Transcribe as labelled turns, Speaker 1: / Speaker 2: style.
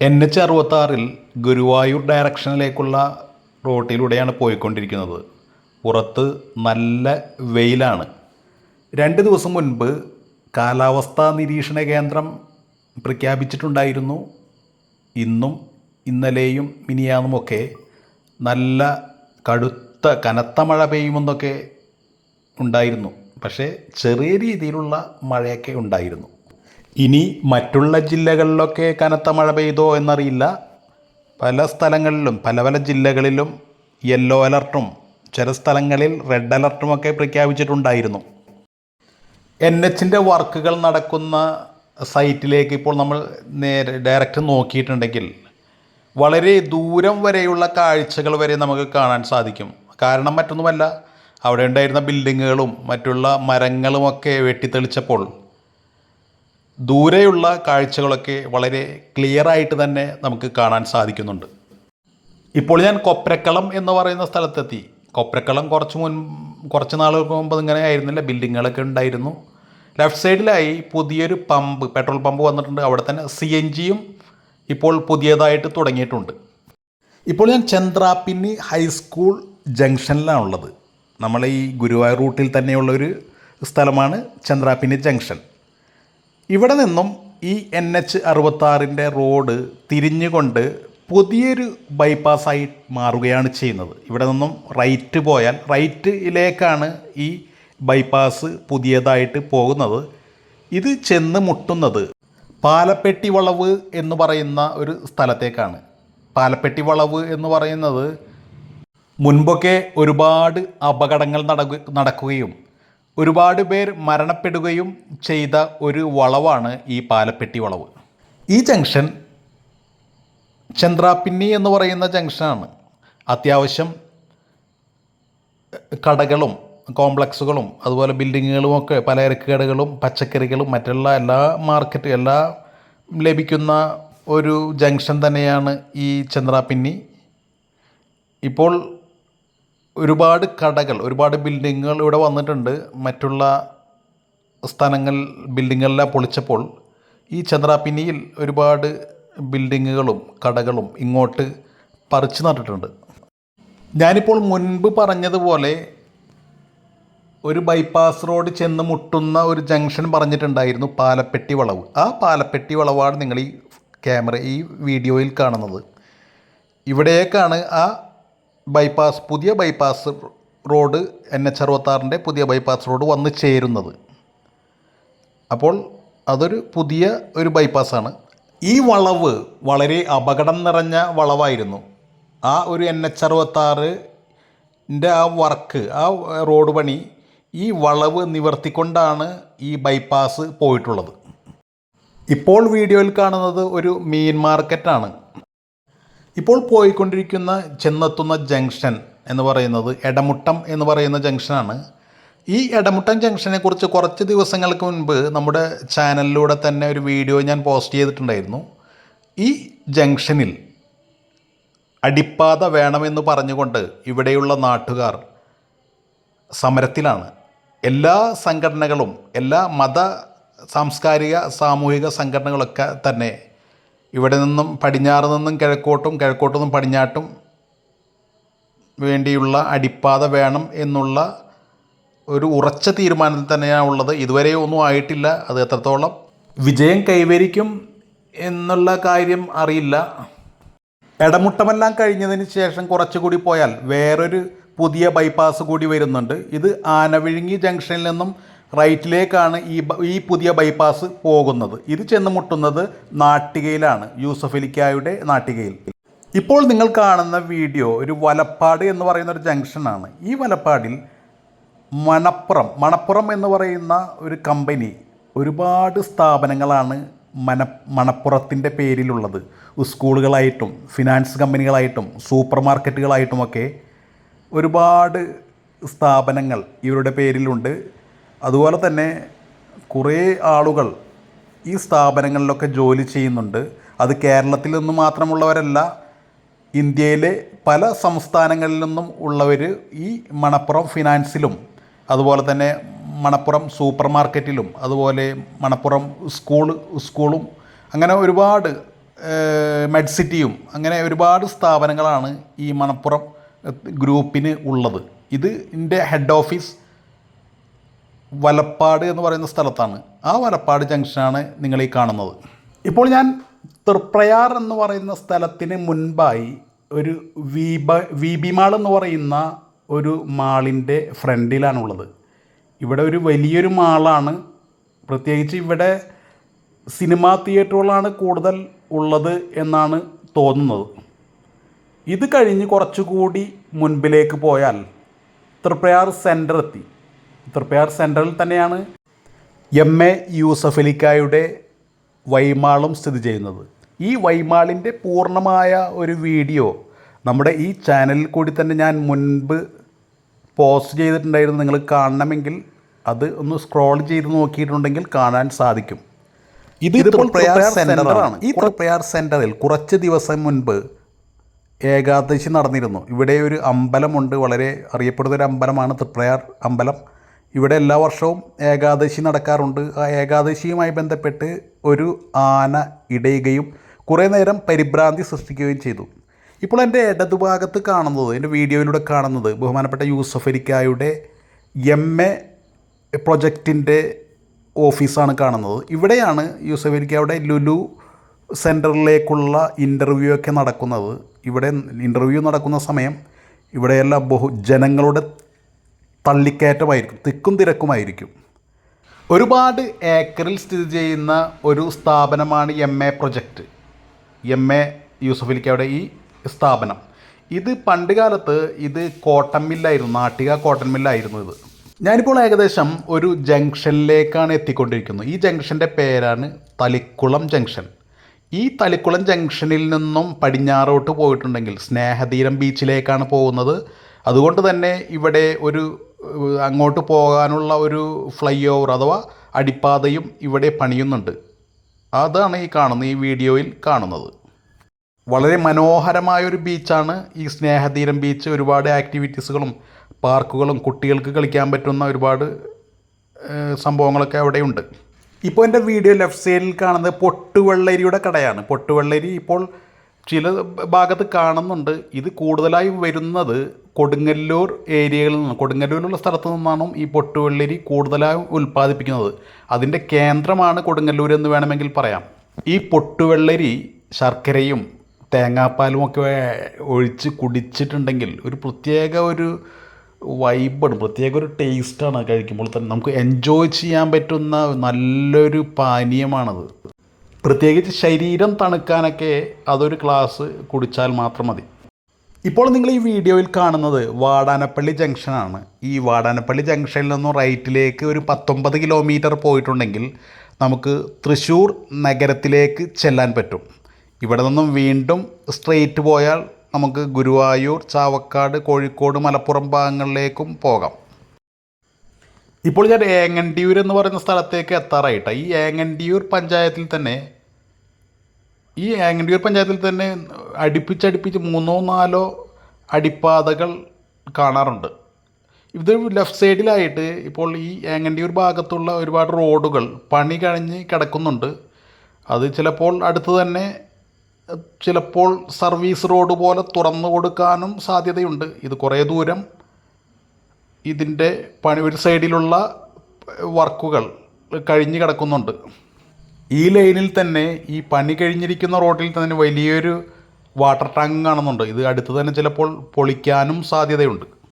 Speaker 1: N H അറുപത്താറിൽ ഗുരുവായൂർ ഡയറക്ഷനിലേക്കുള്ള റോട്ടിലൂടെയാണ് പോയിക്കൊണ്ടിരിക്കുന്നത്. പുറത്ത് നല്ല വെയിലാണ്. രണ്ട് ദിവസം മുൻപ് കാലാവസ്ഥാ നിരീക്ഷണ കേന്ദ്രം പ്രഖ്യാപിച്ചിട്ടുണ്ടായിരുന്നു. ഇന്നും ഇന്നലെയും മിനിയാന്നുമൊക്കെ നല്ല കടുത്ത കനത്ത മഴ പെയ്യുമെന്നൊക്കെ ഉണ്ടായിരുന്നു. പക്ഷേ ചെറിയ രീതിയിലുള്ള മഴയൊക്കെ ഉണ്ടായിരുന്നു. ഇനി മറ്റുള്ള ജില്ലകളിലൊക്കെ കനത്ത മഴ പെയ്തോ എന്നറിയില്ല. പല സ്ഥലങ്ങളിലും പല പല ജില്ലകളിലും യെല്ലോ അലർട്ടും ചില സ്ഥലങ്ങളിൽ റെഡ് അലർട്ടുമൊക്കെ പ്രഖ്യാപിച്ചിട്ടുണ്ടായിരുന്നു. എൻ എച്ചിന്റെ വർക്കുകൾ നടക്കുന്ന സൈറ്റിലേക്ക് ഇപ്പോൾ നമ്മൾ നേരെ ഡയറക്റ്റ് നോക്കിയിട്ടുണ്ടെങ്കിൽ വളരെ ദൂരം വരെയുള്ള കാഴ്ചകൾ വരെ നമുക്ക് കാണാൻ സാധിക്കും. കാരണം മറ്റൊന്നുമല്ല അവിടെ ഉണ്ടായിരുന്ന ബിൽഡിങ്ങുകളും മറ്റുള്ള മരങ്ങളുമൊക്കെ വെട്ടിത്തെളിച്ചപ്പോൾ ദൂരെയുള്ള കാഴ്ചകളൊക്കെ വളരെ ക്ലിയർ ആയിട്ട് തന്നെ നമുക്ക് കാണാൻ സാധിക്കുന്നുണ്ട്. ഇപ്പോൾ ഞാൻ കൊപ്രക്കളം എന്ന് പറയുന്ന സ്ഥലത്തെത്തി. കൊപ്രക്കളം കുറച്ച് മുൻ കുറച്ച് നാളുകൾക്ക് മുമ്പ് ഇങ്ങനെ ആയിരുന്നില്ല. ബിൽഡിങ്ങുകളൊക്കെ ഉണ്ടായിരുന്നു. ലെഫ്റ്റ് സൈഡിലായി പുതിയൊരു പമ്പ് പെട്രോൾ പമ്പ് വന്നിട്ടുണ്ട്. അവിടെ തന്നെ സി എൻ ജിയും ഇപ്പോൾ പുതിയതായിട്ട് തുടങ്ങിയിട്ടുണ്ട്. ഇപ്പോൾ ഞാൻ ചന്ദ്രാപ്പിന്നി ഹൈസ്കൂൾ ജംഗ്ഷനിലാണുള്ളത് നമ്മൾ ഈ ഗുരുവായൂർ റൂട്ടിൽ തന്നെയുള്ള ഒരു സ്ഥലമാണ് ചന്ദ്രാപ്പിന്നി ജംഗ്ഷൻ ഇവിടെ നിന്നും ഈ എൻ എച്ച് അറുപത്താറിന്റെ റോഡ് തിരിഞ്ഞുകൊണ്ട് പുതിയൊരു ബൈപ്പാസായി മാറുകയാണ് ചെയ്യുന്നത്. ഇവിടെ നിന്നും റൈറ്റ് പോയാൽ റൈറ്റിലേക്കാണ് ഈ ബൈപ്പാസ് പുതിയതായിട്ട് പോകുന്നത്. ഇത് ചെന്ന് മുട്ടുന്നത് പാലപ്പെട്ടി വളവ് എന്ന് പറയുന്ന ഒരു സ്ഥലത്തേക്കാണ്. പാലപ്പെട്ടി വളവ് എന്ന് പറയുന്നത് മുൻപൊക്കെ ഒരുപാട് അപകടങ്ങൾ നടക്കുകയും ഒരുപാട് പേർ മരണപ്പെടുകയും ചെയ്ത ഒരു വളവാണ് ഈ പാലപ്പെട്ടി വളവ്. ഈ ജംഗ്ഷൻ ചന്ദ്രാപിന്നി എന്ന് പറയുന്ന ജംഗ്ഷനാണ്. അത്യാവശ്യം കടകളും കോംപ്ലക്സുകളും അതുപോലെ ബിൽഡിങ്ങുകളും ഒക്കെ പലചരക്ക് കടകളും പച്ചക്കറികളും മറ്റുള്ള എല്ലാ മാർക്കറ്റ് എല്ലാ ലഭിക്കുന്ന ഒരു ജംഗ്ഷൻ തന്നെയാണ് ഈ ചന്ദ്രാപിന്നി. ഇപ്പോൾ ഒരുപാട് കടകൾ ഒരുപാട് ബിൽഡിങ്ങുകൾ ഇവിടെ വന്നിട്ടുണ്ട്. മറ്റുള്ള സ്ഥലങ്ങൾ ബിൽഡിങ്ങെല്ലാം പൊളിച്ചപ്പോൾ ഈ ചന്ദ്രാപ്പിനിയിൽ ഒരുപാട് ബിൽഡിങ്ങുകളും കടകളും ഇങ്ങോട്ട് പറിച്ചു നട്ടിട്ടുണ്ട്. ഞാനിപ്പോൾ മുൻപ് പറഞ്ഞതുപോലെ ഒരു ബൈപ്പാസ് റോഡ് ചെന്ന് മുട്ടുന്ന ഒരു ജംഗ്ഷൻ പറഞ്ഞിട്ടുണ്ടായിരുന്നു പാലപ്പെട്ടി വളവ്. ആ പാലപ്പെട്ടി വളവാണ് നിങ്ങൾ ഈ ക്യാമറ ഈ വീഡിയോയിൽ കാണുന്നത്. ഇവിടേക്കാണ് ആ ബൈപ്പാസ് പുതിയ ബൈപ്പാസ് റോഡ് എൻ എച്ച് അറുപത്താറിന്റെ പുതിയ ബൈപ്പാസ് റോഡ് വന്ന് ചേരുന്നത്. അപ്പോൾ അതൊരു പുതിയ ഒരു ബൈപ്പാസാണ് ഈ വളവ് വളരെ അപകടം നിറഞ്ഞ വളവായിരുന്നു. ആ ഒരു എൻ എച്ച് അറുപത്താറിന്റെ ആ വർക്ക് ആ റോഡ് പണി ഈ വളവ് നിവർത്തിക്കൊണ്ടാണ് ഈ ബൈപ്പാസ് പോയിട്ടുള്ളത്. ഇപ്പോൾ വീഡിയോയിൽ കാണുന്നത് ഒരു മീൻ മാർക്കറ്റാണ് ഇപ്പോൾ പോയിക്കൊണ്ടിരിക്കുന്ന ചെന്നെത്തുന്ന ജംഗ്ഷൻ എന്ന് പറയുന്നത് എടമുട്ടം എന്ന് പറയുന്ന ജംഗ്ഷനാണ്. ഈ എടമുട്ടം ജംഗ്ഷനെ കുറിച്ച് കുറച്ച് ദിവസങ്ങൾക്ക് മുൻപ് നമ്മുടെ ചാനലിലൂടെ തന്നെ ഒരു വീഡിയോ ഞാൻ പോസ്റ്റ് ചെയ്തിട്ടുണ്ടായിരുന്നു. ഈ ജംഗ്ഷനിൽ അടിപ്പാത വേണമെന്ന് പറഞ്ഞുകൊണ്ട് ഇവിടെയുള്ള നാട്ടുകാർ സമരത്തിലാണ്. എല്ലാ സംഘടനകളും എല്ലാ മത സാംസ്കാരിക സാമൂഹിക സംഘടനകളൊക്കെ തന്നെ ഇവിടെ നിന്നും പടിഞ്ഞാറ് നിന്നും കിഴക്കോട്ടും കിഴക്കോട്ടു നിന്നും പടിഞ്ഞാട്ടും വേണ്ടിയുള്ള അടിപ്പാത വേണം എന്നുള്ള ഒരു ഉറച്ച തീരുമാനത്തിൽ തന്നെയാണ് ഉള്ളത്. ഇതുവരെ ഒന്നും ആയിട്ടില്ല. അത് എത്രത്തോളം വിജയം കൈവരിക്കും എന്നുള്ള കാര്യം അറിയില്ല. ഇടമുട്ടമെല്ലാം കഴിഞ്ഞതിന് ശേഷം കുറച്ചുകൂടി പോയാൽ വേറൊരു പുതിയ ബൈപ്പാസ് കൂടി വരുന്നുണ്ട്. ഇത് ആനവിഴുങ്ങി ജംഗ്ഷനിൽ നിന്നും റൈറ്റിലേക്കാണ് ഈ ഈ പുതിയ ബൈപ്പാസ് പോകുന്നത്. ഇത് ചെന്ന് മുട്ടുന്നത് നാട്ടികയിലാണ് യൂസഫ് അലിക്കായുടെ നാട്ടികയിൽ. ഇപ്പോൾ നിങ്ങൾ കാണുന്ന വീഡിയോ ഒരു വലപ്പാട് എന്ന് പറയുന്ന ഒരു ജംഗ്ഷനാണ്. ഈ വലപ്പാടിൽ മണപ്പുറം മണപ്പുറം എന്ന് പറയുന്ന ഒരു കമ്പനി ഒരുപാട് സ്ഥാപനങ്ങളാണ് മന മണപ്പുറത്തിന്റെ പേരിലുള്ളത്. സ്കൂളുകളായിട്ടും ഫിനാൻസ് കമ്പനികളായിട്ടും സൂപ്പർ മാർക്കറ്റുകളായിട്ടുമൊക്കെ ഒരുപാട് സ്ഥാപനങ്ങൾ ഇവരുടെ പേരിലുണ്ട്. അതുപോലെ തന്നെ കുറേ ആളുകൾ ഈ സ്ഥാപനങ്ങളിലൊക്കെ ജോലി ചെയ്യുന്നുണ്ട്. അത് കേരളത്തിൽ നിന്ന് മാത്രമുള്ളവരല്ല ഇന്ത്യയിലെ പല സംസ്ഥാനങ്ങളിൽ നിന്നും ഉള്ളവർ ഈ മണപ്പുറം ഫിനാൻസിലും അതുപോലെ തന്നെ മണപ്പുറം സൂപ്പർ മാർക്കറ്റിലും അതുപോലെ മണപ്പുറം സ്കൂൾ സ്കൂളും അങ്ങനെ ഒരുപാട് മെഡ്സിറ്റിയും അങ്ങനെ ഒരുപാട് സ്ഥാപനങ്ങളാണ് ഈ മണപ്പുറം ഗ്രൂപ്പിന് ഉള്ളത്. ഇത് ഇതിന്റെ ഹെഡ് ഓഫീസ് വലപ്പാട് എന്ന് പറയുന്ന സ്ഥലത്താണ്. ആ വലപ്പാട് ജംഗ്ഷനാണ് നിങ്ങൾ ഈ കാണുന്നത്. ഇപ്പോൾ ഞാൻ തൃപ്രയാർ എന്ന് പറയുന്ന സ്ഥലത്തിന് മുൻപായി ഒരു വീബ വി ബി മാൾ എന്ന് പറയുന്ന ഒരു മാളിന്റെ ഫ്രണ്ടിലാണുള്ളത്. ഇവിടെ ഒരു വലിയൊരു മാളാണ്. പ്രത്യേകിച്ച് ഇവിടെ സിനിമാ തിയേറ്ററുകളാണ് കൂടുതൽ ഉള്ളത് എന്നാണ് തോന്നുന്നത്. ഇത് കഴിഞ്ഞ് കുറച്ചുകൂടി മുൻപിലേക്ക് പോയാൽ തൃപ്രയാർ സെന്റർ എത്തി. തൃപ്രയാർ സെന്ററിൽ തന്നെയാണ്. എം. എ. യൂസഫലിക്കായുടെ വൈമാളും സ്ഥിതി ചെയ്യുന്നത്. ഈ വൈമാളിന്റെ പൂർണമായ ഒരു വീഡിയോ നമ്മുടെ ഈ ചാനലിൽ കൂടി തന്നെ ഞാൻ മുൻപ് പോസ്റ്റ് ചെയ്തിട്ടുണ്ടായിരുന്നു. നിങ്ങൾ കാണണമെങ്കിൽ അത് ഒന്ന് സ്ക്രോൾ ചെയ്ത് നോക്കിയിട്ടുണ്ടെങ്കിൽ കാണാൻ സാധിക്കും. ഇത് തൃപ്രയാർ സെന്ററാണ് ഈ തൃപ്രയാർ സെന്ററിൽ കുറച്ച് ദിവസം മുൻപ് ഏകാദശി നടന്നിരുന്നു. ഇവിടെ ഒരു അമ്പലമുണ്ട്. വളരെ അറിയപ്പെടുന്ന ഒരു അമ്പലമാണ് തൃപ്രയാർ അമ്പലം. ഇവിടെ എല്ലാ വർഷവും ഏകാദശി നടക്കാറുണ്ട്. ആ ഏകാദശിയുമായി ബന്ധപ്പെട്ട് ഒരു ആന ഇടയുകയും കുറേ നേരം പരിഭ്രാന്തി സൃഷ്ടിക്കുകയും ചെയ്തു. ഇപ്പോൾ എന്റെ ഇടതുഭാഗത്ത് കാണുന്നത് എന്റെ വീഡിയോയിലൂടെ കാണുന്നത് ബഹുമാനപ്പെട്ട യൂസഫ് അലിക്കായുടെ എം എ പ്രൊജക്റ്റിന്റെ ഓഫീസാണ് കാണുന്നത്. ഇവിടെയാണ് യൂസഫ് അലിക്കായുടെ ലുലു സെന്ററിലേക്കുള്ള ഇന്റർവ്യൂ ഒക്കെ നടക്കുന്നത്. ഇവിടെ ഇന്റർവ്യൂ നടക്കുന്ന സമയം ഇവിടെയെല്ലാം ബഹു ജനങ്ങളുടെ തള്ളിക്കയറ്റമായിരിക്കും തിക്കും തിരക്കുമായിരിക്കും. ഒരുപാട് ഏക്കറിൽ സ്ഥിതി ചെയ്യുന്ന ഒരു സ്ഥാപനമാണ് M A project M A യൂസഫലിക്കയുടെ ഈ സ്ഥാപനം. ഇത് പണ്ട് കാലത്ത് ഇത് കോട്ടൺ മില്ലായിരുന്നു നാട്ടിക കോട്ടൺ മില്ലായിരുന്നു ഇത്. ഞാനിപ്പോൾ ഏകദേശം ഒരു ജംഗ്ഷനിലേക്കാണ് എത്തിക്കൊണ്ടിരിക്കുന്നത്. ഈ ജംഗ്ഷന്റെ പേരാണ് തലിക്കുളം ജംഗ്ഷൻ. ഈ തലിക്കുളം ജംഗ്ഷനിൽ നിന്നും പടിഞ്ഞാറോട്ട് പോയിട്ടുണ്ടെങ്കിൽ സ്നേഹതീരം ബീച്ചിലേക്കാണ് പോകുന്നത്. അതുകൊണ്ട് തന്നെ ഇവിടെ ഒരു അങ്ങോട്ട് പോകാനുള്ള ഒരു ഫ്ലൈ ഓവർ അഥവാ അടിപ്പാതയും ഇവിടെ പണിയുന്നുണ്ട്. അതാണ് ഈ കാണുന്ന ഈ വീഡിയോയിൽ കാണുന്നത്. വളരെ മനോഹരമായൊരു ബീച്ചാണ്. ഈ സ്നേഹതീരം ബീച്ച് ഒരുപാട് ആക്ടിവിറ്റീസുകളും പാർക്കുകളും കുട്ടികൾക്ക് കളിക്കാൻ പറ്റുന്ന ഒരുപാട് സംഭവങ്ങളൊക്കെ അവിടെയുണ്ട്. ഇപ്പോൾ എന്റെ വീഡിയോ ലെഫ്റ്റ് സൈഡിൽ കാണുന്നത് പൊട്ടുവെള്ളരിയുടെ കടയാണ്. പൊട്ടുവെള്ളരി ഇപ്പോൾ ചില ഭാഗത്ത് കാണുന്നുണ്ട്. ഇത് കൂടുതലായി വരുന്നത് കൊടുങ്ങല്ലൂർ ഏരിയകളിൽ നിന്ന് കൊടുങ്ങല്ലൂരിലുള്ള സ്ഥലത്ത് നിന്നാണ് ഈ പൊട്ടുവെള്ളരി കൂടുതലായി ഉൽപ്പാദിപ്പിക്കുന്നത്. അതിന്റെ കേന്ദ്രമാണ് കൊടുങ്ങല്ലൂർ എന്ന് വേണമെങ്കിൽ പറയാം. ഈ പൊട്ടുവെള്ളരി ശർക്കരയും തേങ്ങാപ്പാലും ഒക്കെ ഒഴിച്ച് കുടിച്ചിട്ടുണ്ടെങ്കിൽ ഒരു പ്രത്യേക ഒരു വൈബാണ് പ്രത്യേക ഒരു ടേസ്റ്റാണ് കഴിക്കുമ്പോൾ തന്നെ. നമുക്ക് എൻജോയ് ചെയ്യാൻ പറ്റുന്ന നല്ലൊരു പാനീയമാണത്. പ്രത്യേകിച്ച് ശരീരം തണുക്കാനൊക്കെ അതൊരു ക്ലാസ് കുടിച്ചാൽ മാത്രം മതി. ഇപ്പോൾ നിങ്ങൾ ഈ വീഡിയോയിൽ കാണുന്നത് വാടാനപ്പള്ളി ജംഗ്ഷനാണ് ഈ വാടാനപ്പള്ളി ജംഗ്ഷനിൽ നിന്നും റൈറ്റിലേക്ക് ഒരു പത്തൊമ്പത് കിലോമീറ്റർ പോയിട്ടുണ്ടെങ്കിൽ നമുക്ക് തൃശ്ശൂർ നഗരത്തിലേക്ക് ചെല്ലാൻ പറ്റും. ഇവിടെ നിന്നും വീണ്ടും സ്ട്രെയിറ്റ് പോയാൽ നമുക്ക് ഗുരുവായൂർ ചാവക്കാട് കോഴിക്കോട് മലപ്പുറം ഭാഗങ്ങളിലേക്കും പോകാം. ഇപ്പോൾ ഞാൻ ഏങ്ങണ്ടിയൂർ എന്ന് പറയുന്ന സ്ഥലത്തേക്ക് എത്താറായിട്ട്. ഈ ഏങ്ങണ്ടിയൂർ പഞ്ചായത്തിൽ തന്നെ ഈ ഏങ്ങണ്ടിയൂർ പഞ്ചായത്തിൽ തന്നെ അടുപ്പിച്ചടുപ്പിച്ച് മൂന്നോ നാലോ അടിപ്പാതകൾ കാണാറുണ്ട്. ഇത് ലെഫ്റ്റ് സൈഡിലായിട്ട് ഇപ്പോൾ ഈ ഏങ്ങണ്ടിയൂർ ഭാഗത്തുള്ള ഒരുപാട് റോഡുകൾ പണി കഴിഞ്ഞ് കിടക്കുന്നുണ്ട്. അത് ചിലപ്പോൾ അടുത്ത് തന്നെ ചിലപ്പോൾ സർവീസ് റോഡ് പോലെ തുറന്നു കൊടുക്കാനും സാധ്യതയുണ്ട്. ഇത് കുറേ ദൂരം ഇതിന്റെ പണി ഒരു സൈഡിലുള്ള വർക്കുകൾ കഴിഞ്ഞ് കിടക്കുന്നുണ്ട്. ഈ ലൈനിൽ തന്നെ ഈ പണി കഴിഞ്ഞിരിക്കുന്ന റോഡിൽ തന്നെ വലിയൊരു വാട്ടർ ടാങ്ക് കാണുന്നുണ്ട്. ഇത് അടുത്ത് തന്നെ ചിലപ്പോൾ പൊളിക്കാനും സാധ്യതയുണ്ട്.